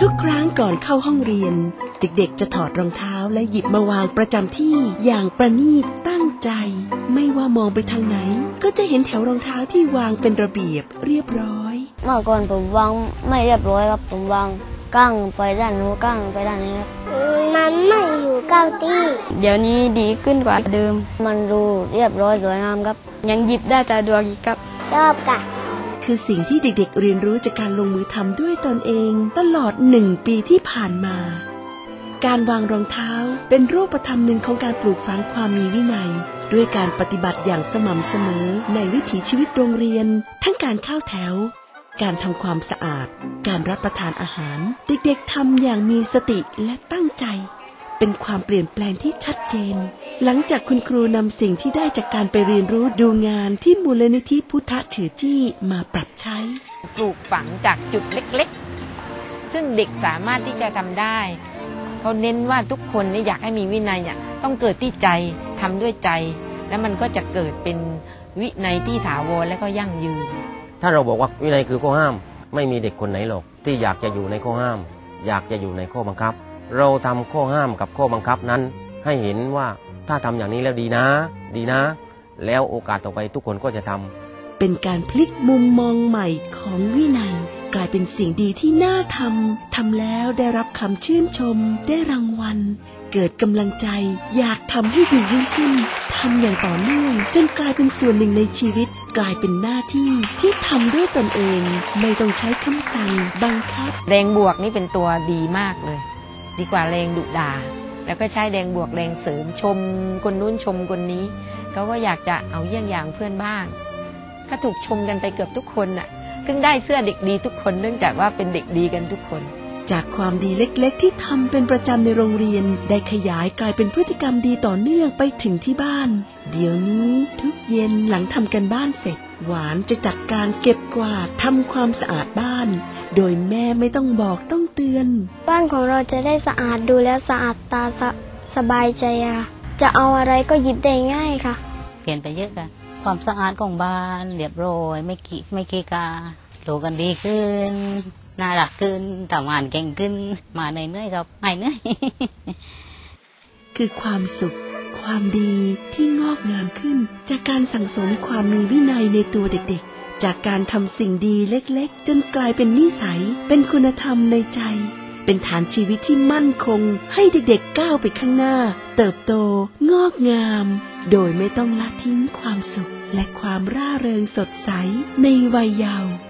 ทุกครั้งก่อนเข้าห้องเรียน เด็กๆ จะถอดรองเท้าและหยิบมาวางประจำที่อย่างประณีตตั้งใจ ไม่ว่ามองไปทางไหน ก็จะเห็นแถวรองเท้าที่วางเป็นระเบียบเรียบร้อย เมื่อก่อนผมวางไม่เรียบร้อยครับผมวางก้างไปด้านนู้นก้างไปด้านนี้ครับมันไม่อยู่เก้าตี้เดี๋ยวนี้ดีขึ้นกว่าเดิม มันดูเรียบร้อยสวยงามครับ ยังหยิบได้สะดวกอีกครับ ชอบกะ คือสิ่งที่เด็กๆเรียนรู้จากการลงมือทำด้วยตนเอง ตลอดหนึ่งปีที่ผ่านมา การวางรองเท้าเป็นรูปธรรมหนึ่งของการปลูกฝังความมีวินัย ด้วยการปฏิบัติอย่างสม่ำเสมอ ในวิถีชีวิตโรงเรียน ทั้งการเข้าแถว การทำความสะอาด การรับประทานอาหาร เด็กๆทำอย่างมีสติและตั้งใจ เป็นความเปลี่ยนแปลงที่ชัดเจน หลังจากคุณครูนำสิ่งที่ได้จากการไปเรียนรู้ดูงานที่มูลนิธิพุทธเฉือจี้มาปรับใช้ ปลูกฝังจากจุดเล็กๆ ซึ่งเด็กสามารถที่จะทำได้เขาเน้นว่าทุกคนนี่อยากให้มีวินัยเนี่ยต้องเกิดที่ใจทำด้วยใจ แล้วมันก็จะเกิดเป็นวินัยที่ถาวรและก็ยั่งยืน ถ้าเราบอกว่าวินัยคือข้อห้าม ไม่มีเด็กคนไหนหรอกที่อยากจะอยู่ในข้อห้าม อยากจะอยู่ในข้อบังคับ เราทำข้อห้ามกับข้อบังคับนั้น ให้เห็นว่า ถ้าทำอย่างนี้แล้วดีนะ ดีนะ แล้วโอกาสต่อไปทุกคนก็จะทำเป็นการพลิกมุมมองใหม่ของวินัย กลายเป็นสิ่งดีที่น่าทำทำแล้วได้รับคำชื่นชม ได้รางวัล เกิดกำลังใจ อยากทำให้ดียิ่งขึ้นทำอย่างต่อเนื่อง จนกลายเป็นส่วนหนึ่งในชีวิต กลายเป็นหน้าที่ที่ทำด้วยตนเอง ไม่ต้องใช้คำสั่งบังคับ แรงบวกนี่เป็นตัวดีมากเลย ดีกว่าแรงดุด่า แล้วก็ใช้แรงบวกแรงเสริมชมคนนู้นชมคนนี้เขาก็อยากจะเอาเยี่ยงอย่างเพื่อนบ้าง ก็ถูกชมกันไปเกือบทุกคนน่ะเพิ่งได้เสื้อเด็กดีทุกคนเนื่องจากว่าเป็นเด็กดีกันทุกคน จากความดีเล็กๆ ที่ทำเป็นประจำในโรงเรียน ได้ขยายกลายเป็นพฤติกรรมดีต่อเนื่องไปถึงที่บ้าน เดี๋ยวนี้ทุกเย็นหลังทำกันบ้านเสร็จ หวานจะจัดการเก็บกวาดทำความสะอาดบ้าน โดยแม่ไม่ต้องบอกต้อง เตือน บ้านของเราจะได้สะอาดดูแล้วสะอาดตาสะสบายใจอะจะเอาอะไรก็หยิบได้ง่ายค่ะ เปลี่ยนไปเยอะค่ะความสะอาดของบ้านเรียบร้อยไม่กีไม่เกะกาโลกันดีขึ้นน่ารักขึ้นทำงานเก่งขึ้น มาเหนื่อยๆครับไม่เหนื่อยคือความสุข ความดีที่งอกงามขึ้น จากการสั่งสมความมีวินัยในตัวเด็กๆ จากการทำสิ่งดีเล็กๆ จนกลายเป็นนิสัย เป็นคุณธรรมในใจ เป็นฐานชีวิตที่มั่นคง ให้เด็กๆก้าวไปข้างหน้า เติบโต งอกงาม โดยไม่ต้องละทิ้งความสุข และความร่าเริงสดใสในวัยเยาว์